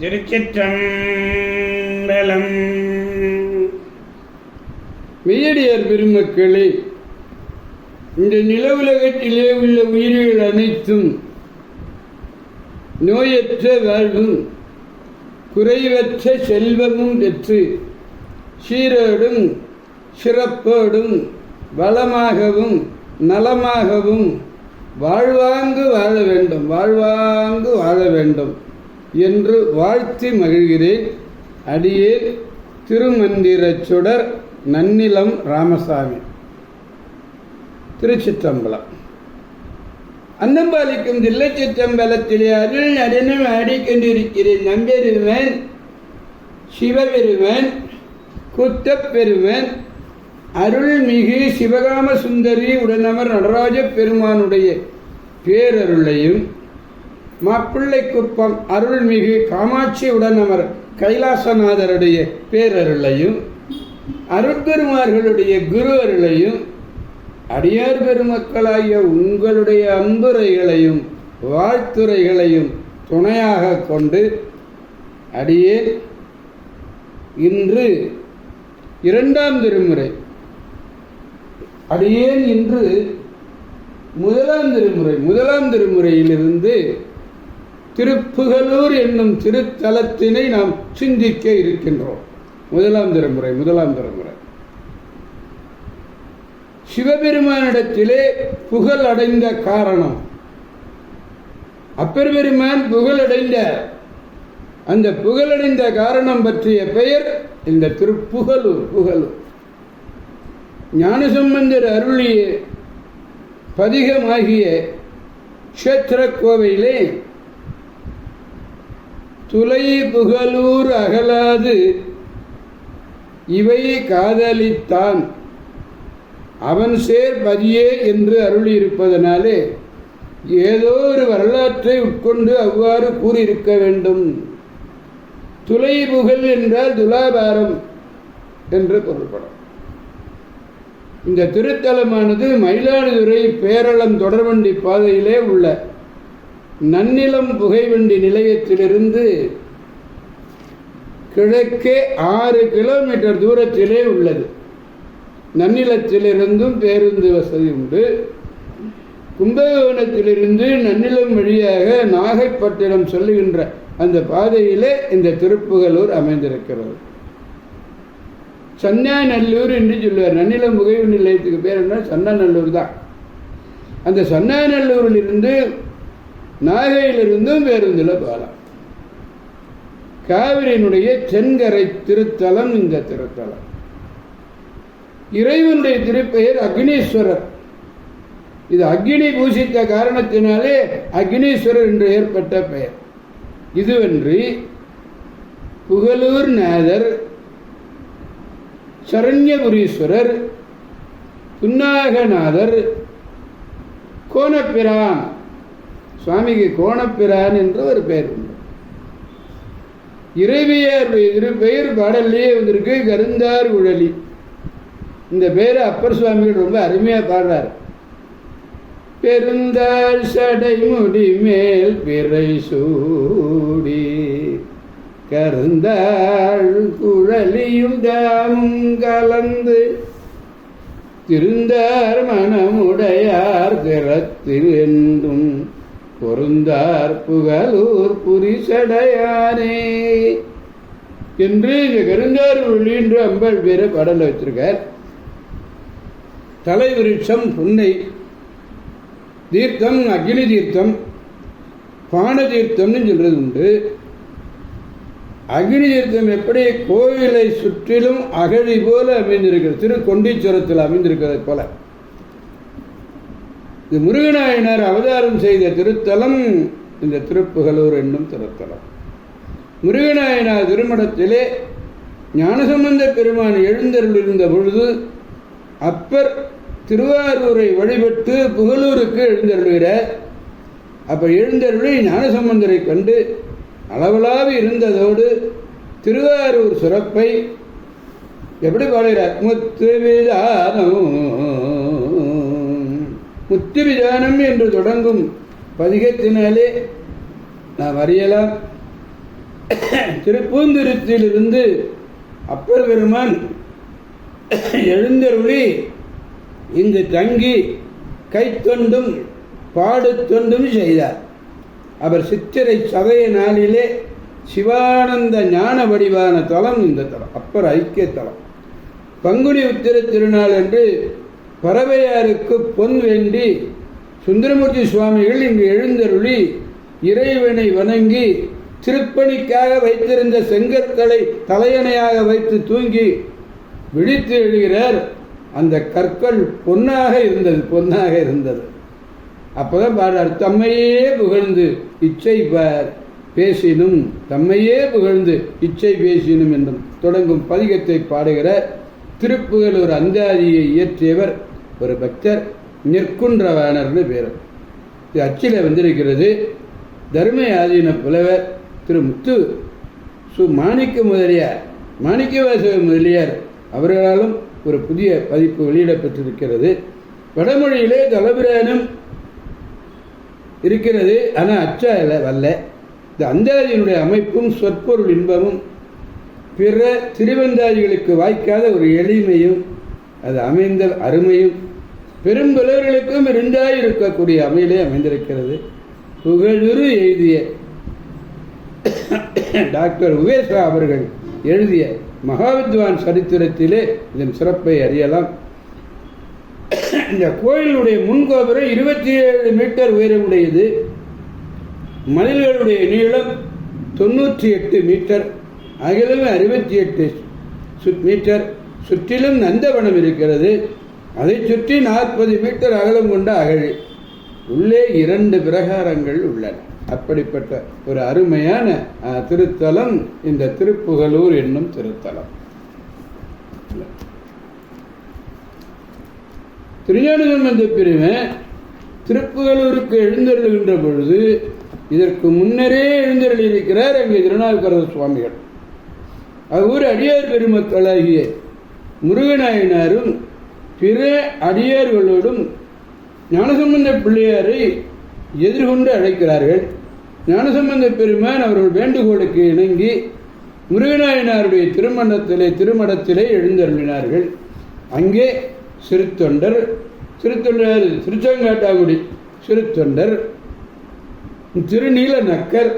திருச்சிற்றம்பலம் மெய்யடியார் பெருமக்களே இந்த நிலவுலகத்திலே உள்ள உயிர்கள் அனைத்தும் நோயற்ற வாழ்வும் குறைவற்ற செல்வமும் பெற்று சீரோடும் சிறப்போடும் வளமாகவும் நலமாகவும் வாழ்வாங்கு வாழ வேண்டும் வாழ்வாங்கு வாழ வேண்டும். என்று வாழ்த்தி மகிழ்கிறேன். அடியே திருமந்திரச் சுடர் நன்னிலம் ராமசாமி. திருச்சிற்றம்பலம். அன்னம்பாலிக்கும் தில்லை சிற்றம்பலத்திலே அருள் நடனம் ஆடிக்கொண்டிருக்கிறேன். நம்பெருமன் சிவபெருமன் குத்தப்பெருமன் அருள்மிகு சிவகாம சுந்தரி உடனவர் நடராஜ பெருமானுடைய பேரருளையும் மாப்பிள்ளை குப்பம் அருள்மிகு காமாட்சியுடன் அவர் கைலாசநாதருடைய பேரருளையும் அருட்பெருமார்களுடைய குரு அருளையும் அடியார் பெருமக்களாகிய உங்களுடைய அன்புரைகளையும் வாழ்த்துறைகளையும் துணையாக கொண்டு அடியே இன்று இரண்டாம் திருமுறை. அடியேன் இன்று முதலாம் திருமுறை. முதலாம் திருமுறையிலிருந்து திருப்புகலூர் என்னும் திருத்தலத்தினை நாம் சிந்திக்க இருக்கின்றோம். முதலாம் திருமுறை முதலாம் திருமுறை. சிவபெருமானிடத்திலே புகழ் அடைந்த காரணம். அப்பெருமான் புகழடைந்த அந்த புகழடைந்த காரணம் பற்றிய பெயர் இந்த திருப்புகலூர் புகலூர். ஞானசம்பந்தர் அருளிய பதிகமாகிய க்ஷேத்திர கோவையிலே துளை புகலூர் அகலாது. இவை காதலித்தான். அவன் சேர் பதியே என்று அருளியிருப்பதனாலே ஏதோ ஒரு வரலாற்றை உட்கொண்டு அவ்வாறு கூறியிருக்க வேண்டும். துளை புகழ் என்றால் துலாபாரம் என்று பொருள்படும். இந்த திருத்தலமானது மயிலாடுதுறை பேரளம் தொடர்வண்டி பாதையிலே உள்ள நன்னிலம் புகைவண்டி நிலையத்திலிருந்து கிழக்கே ஆறு கிலோமீட்டர் தூரத்திலே உள்ளது. நன்னிலத்திலிருந்தும் பேருந்து வசதி உண்டு. கும்பகோணத்திலிருந்து நன்னிலம் வழியாக நாகைப்பட்டினம் சொல்லுகின்ற அந்த பாதையிலே இந்த திருப்புகலூர் அமைந்திருக்கிறது. சன்னாநல்லூர் என்று சொல்லுவார். நன்னிலம் புகைவண்டி நிலையத்துக்கு பேர் என்ன? சன்னாநல்லூர் தான். அந்த சன்னாநல்லூரிலிருந்து நாகையிலிருந்தும் பேருந்தில் போகலாம் காவிரியினுடைய தென்கரை திருத்தலம் இந்த திருத்தலம். இறைவனுடைய திருப்பெயர் அக்னீஸ்வரர். இது அக்னி பூசித்த காரணத்தினாலே அக்னீஸ்வரர் என்று ஏற்பட்ட பெயர். இதுவன்றி புகழூர் நாதர் சரண்யபுரீஸ்வரர் புன்னாகநாதர் கோணப்பிரான் சுவாமிக்கு கோணப்பிரான் என்ற ஒரு பெயர் உண்டு. இறைவியாருடைய இரு பெயர் பாடல்லையே வந்திருக்கு கருந்தார் உழலி இந்த பெயர் அப்பர் சுவாமிகள் ரொம்ப அருமையாக பாடுறார். பெருந்தாள் சடை முடி மேல் பிறை சூடி கருந்தாள் குழலியும் தாமும் கலந்து திருந்தார் மனமுடையார் திறத்தில் பொருந்தார் புகழூர் புரிசடையானே. என்று இங்கே கருந்தார் என்று அம்பாள் பேரை பாடல வச்சிருக்கார். தலைவிருட்சம் புன்னை தீர்த்தம் அக்னி தீர்த்தம் பான தீர்த்தம்னு சொல்றது உண்டு. அக்னி தீர்த்தம் எப்படி கோவிலை சுற்றிலும் அகழி போல அமைந்திருக்கிறது திரு கொண்டீஸ்வரத்தில் அமைந்திருக்கிறது போல. இது முருகநாயனார் அவதாரம் செய்த திருத்தலம் இந்த திருப்புகலூர் என்னும் திருத்தலம். முருகநாயனார் திருமணத்திலே ஞானசம்பந்த பெருமான் எழுந்தருளிருந்த பொழுது அப்பர் திருவாரூரை வழிபட்டு புகழூருக்கு எழுந்தருளுகிறார். அப்போ எழுந்தருளி ஞானசம்பந்தரை கண்டு அளவலாவி இருந்ததோடு திருவாரூர் சிறப்பை எப்படி பாடுகிறார்? முத்து விதானம் முத்து விதானம் என்று தொடங்கும் பதிகத்தினாலே நாம் அறியலாம். திருப்பூந்திருத்திலிருந்து அப்பர் பெருமான் எழுந்தருளி இங்கு தங்கி கைத்தொண்டும் பாடுத்தொண்டும் செய்தார். அவர் சித்திரை சதய நாளிலே சிவானந்த ஞான வடிவான தலம் இந்த தலம் அப்பர் ஐக்கிய தலம். பங்குனி உத்திர திருநாள் என்று பறவையாருக்கு பொன் வேண்டி சுந்தரமூர்த்தி சுவாமிகள் இங்கு எழுந்தருளி இறைவனை வணங்கி திருப்பணிக்காக வைத்திருந்த செங்கற்களை தலையணையாக வைத்து தூங்கி விழித்து எழுகிறார். அந்த கற்கள் பொன்னாக இருந்தது பொன்னாக இருந்தது. அப்பதான் பாடுறார் தம்மையே புகழ்ந்து இச்சை பார் பேசினும் தம்மையே புகழ்ந்து இச்சை பேசினும் என்றும் தொடங்கும் பதிகத்தை பாடுகிற திருப்புகழூர் அந்தாதியை இயற்றியவர் ஒரு பக்தர் நிற்குன்றவாணர்னு பேர். இது அச்சில் வந்திருக்கிறது. தர்ம ஆதீன புலவர் திரு முத்து சு மாணிக்க முதலியார். மாணிக்கவாசக முதலியார் அவர்களாலும் ஒரு புதிய பதிப்பு வெளியிடப்பட்டிருக்கிறது. வடமொழியிலே தலபிரானம் இருக்கிறது. ஆனால் அச்சா இல்லை வரல. இந்த அந்தாதியினுடைய அமைப்பும் சொற்பொருள் இன்பமும் பிற திருவந்தாதிகளுக்கு வாய்க்காத ஒரு எளிமையும் அது அமைந்த அருமையும். பெரும்புலவர்களுக்கும் இருந்தாய் இருக்கக்கூடிய அமையிலே அமைந்திருக்கிறது. புகழுரு எழுதிய டாக்டர் உவேசா அவர்கள் எழுதிய மகாவித்வான் சரித்திரத்திலே இதன் சிறப்பை அறியலாம். இந்த கோயிலுடைய முன்கோபுரம் இருபத்தி ஏழு மீட்டர் உயரமுடையது. மனிதர்களுடைய நீளம் தொண்ணூற்றி எட்டு மீட்டர். அகலம் அறுபத்தி எட்டு மீட்டர். சுற்றிலும் நந்தவனம் இருக்கிறது. அதை சுற்றி நாற்பது மீட்டர் அகலம் கொண்ட அகழி. உள்ளே இரண்டு பிரகாரங்கள் உள்ளன. அப்படிப்பட்ட ஒரு அருமையான திருத்தலம். இந்த திருப்புகலூர் என்னும் திருத்தலம். திருஞானசம்பந்த பிரிவை திருப்புகலூருக்கு எழுந்தருளுகின்ற பொழுது இதற்கு முன்னரே எழுந்தருளியிருக்கிறார் அங்கே திருநாவுக்கரசர் சுவாமிகள். அவர் அடியார் பெருமக்களாகிய முருகனாயினாரும் பிற அடியார்களோடும் ஞானசம்பந்த பிள்ளையாரை எதிர்கொண்டு அழைக்கிறார்கள். ஞானசம்பந்த பெருமான் அவர்கள் வேண்டுகோளுக்கு இணங்கி முருகநாயனாருடைய திருமணத்திலே திருமணத்திலே எழுந்தருளினார்கள். அங்கே சிறுத்தொண்டர் திருத்தொண்டர் திருச்செங்காட்டாங்குடி சிறுத்தொண்டர் திருநீல நக்கர்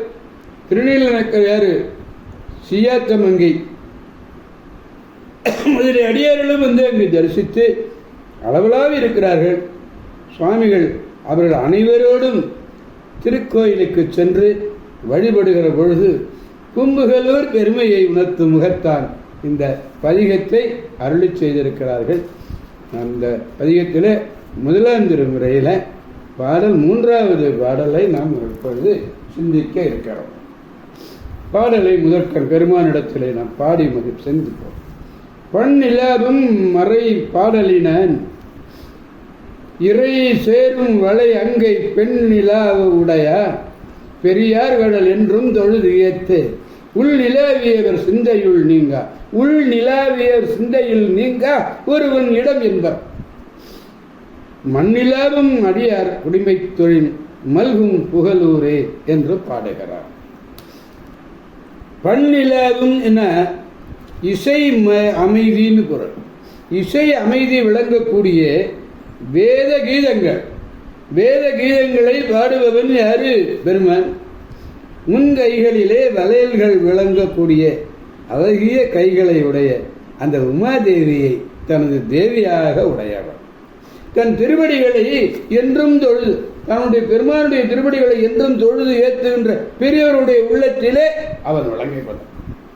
திருநீல நக்கர் யார்? சியாத்தமங்கை. முதலிய அடியார்களும் வந்து அங்கு தரிசித்து அளவலாக இருக்கிறார்கள். சுவாமிகள் அவர்கள் அனைவரோடும் திருக்கோயிலுக்கு சென்று வழிபடுகிற பொழுது கும்புகலூர் பெருமையை உணர்த்தும் முகத்தான் இந்த பதிகத்தை அருளி செய்திருக்கிறார்கள். அந்த பதிகத்தில் முதலாம் திருமுறையில் பாடல் மூன்றாவது பாடலை நாம் இப்பொழுது சிந்திக்க இருக்கிறோம். பாடலை முதற்கண் பெருமானிடத்திலே நாம் பாடி மதி சிந்திப்போம் பண் நிலாவும் மறை பாடலினன். இறை சேரும் வளை அங்கை பெண் நிலாவு உடையா பெரியார் கடல் என்றும் தொழுது ஏத்து. உள் நிலாவியவர் சிந்தையுள் நீங்க. உள் நிலாவியர் சிந்தையில் நீங்க ஒருவன் இடம் என்பர். மண்ணிலாவும் அடியார் குடிமை தொழில் மல்கும் புகழூரே என்று பாடுகிறார். பண்ணிலாவும் என இசை ம- அமைதின்னு குரல் இசை அமைதி விளங்கக்கூடிய வேத கீதங்கள். வேத கீதங்களை பாடுபவன் யாரு? பெருமான். முன்கைகளிலே வளையல்கள் விளங்கக்கூடிய அழகிய கைகளை உடைய அந்த உமாதேவியை தனது தேவியாக உடையவர் தன் திருவடிகளை என்றும் தொழுது தன்னுடைய பெருமானுடைய திருவடிகளை என்றும் தொழுது ஏற்றுகின்ற பெரியவருடைய உள்ளத்திலே அவன் விளங்கிக் கொண்டான்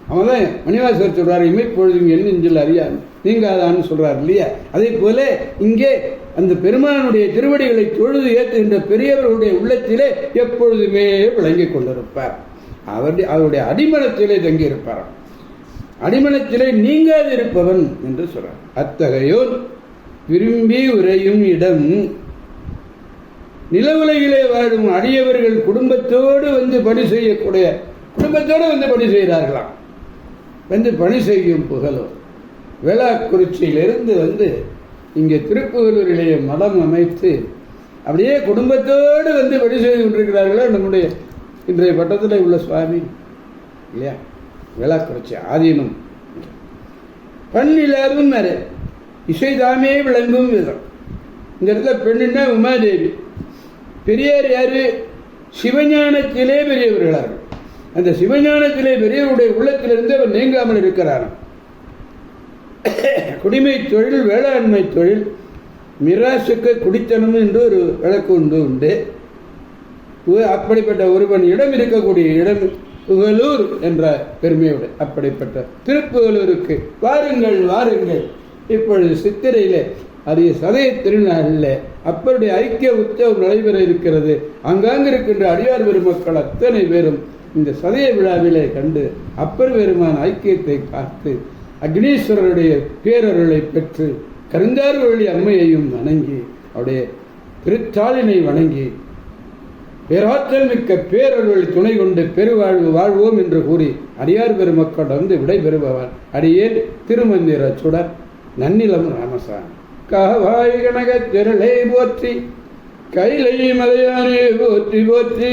அவன் தான் மணிவாசர் சொல்கிறார் இமைப்பொழுதும் என் நெஞ்சில் அறியான் நீங்காதான்னு சொல்கிறார் இல்லையா? அதே போல இங்கே அந்த பெருமானுடைய திருவடிகளை தொழுது ஏற்றுகின்ற பெரியவர்களுடைய உள்ளத்திலே எப்பொழுதுமே விளங்கிக் கொண்டிருப்பார். அவருடைய அவருடைய அடிமனத்திலே தங்கியிருப்பார். அடிமனத்திலே நீங்காது இருப்பவன் என்று சொல்றார். அத்தகையோர் விரும்பி உரையும் இடம் நிலவுலகிலே வாழும் அடியவர்கள் குடும்பத்தோடு வந்து பணி செய்யக்கூடிய குடும்பத்தோடு வந்து பணி செய்கிறார்களாம் வந்து பணி செய்யும் புகழும் வேளாக்குறிச்சியிலிருந்து வந்து இங்கே திருப்புகலூரிலேயே மதம் அமைத்து அப்படியே குடும்பத்தோடு வந்து பணி செய்து கொண்டிருக்கிறார்களோ நம்முடைய இன்றைய பட்டத்தில் உள்ள சுவாமி. இல்லையா? வேளாக்குறிச்சி ஆதீனம். ஆதீனம் பண்ணில்லாதும் வேற. இசைதாமே விளங்கும் விதம். இந்த இடத்துல பெண்ணுன்னா உமாதேவி. பெரியார் யாரு? சிவஞானத்திலே பெரியவர்களார்கள் அந்த சிவஞானத்திலே பெரியவருடைய உள்ளத்திலிருந்து அவர் நீங்காமல் இருக்கிறார் குடிமை தொழில் வேளாண்மை தொழில் மிராசுக்கு குடித்தனம் என்று ஒரு விளக்கு உண்டு. உண்டு அப்படிப்பட்ட ஒருவன் இடம் இருக்கக்கூடிய இடம் புகழூர் என்ற பெருமையோடு அப்படிப்பட்ட திருப்புகலூருக்கு. வாருங்கள் வாருங்கள். இப்பொழுது சித்திரையிலே அரிய சதய திருநாளில் அப்பருடைய ஐக்கிய உற்சவம் நடைபெற இருக்கிறது. அங்காங்கிருக்கின்ற அடியார் பெருமக்கள் அத்தனை பேரும் இந்த சதய விழாவிலே கண்டு அப்பர் பெருமான் ஐக்கியத்தை பார்த்து அக்னீஸ்வரருடைய பேரருளை பெற்று கருந்தார்வழி அம்மையையும் வணங்கி அவருடைய திருத்தாளினை வணங்கி பேராற்றல் மிக்க பேரருள் துணை கொண்டு பெருவாழ்வு வாழ்வோம் என்று கூறி அடியார் பெருமக்களிடந்து விடைபெறுபவர் அடியேன் திருமந்திர சுடர் நன்னிலம் ராமசாமி. காவாய் கனக திரளை போற்றி கைலை மலையானே போற்றி போற்றி.